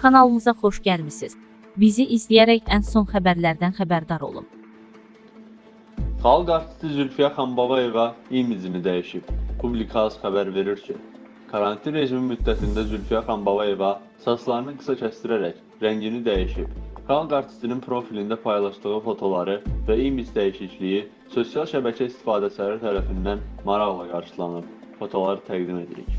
Kanalımıza xoş gəlmisiniz. Bizi izləyərək ən son xəbərlərdən xəbərdar olun. Xalq artisti Zülfiyə Xanbabayeva imicini dəyişib. Publikas xəbər verir ki, karantin rejimi müddətində Zülfiyə Xanbabayeva saçlarını qısa kəsdirərək rəngini dəyişib. Xalq artistinin profilində paylaşdığı fotoları və imic dəyişikliyi sosial şəbəkə istifadəçiləri tərəfindən maraqla qarşılanıb. Fotoları təqdim edirik.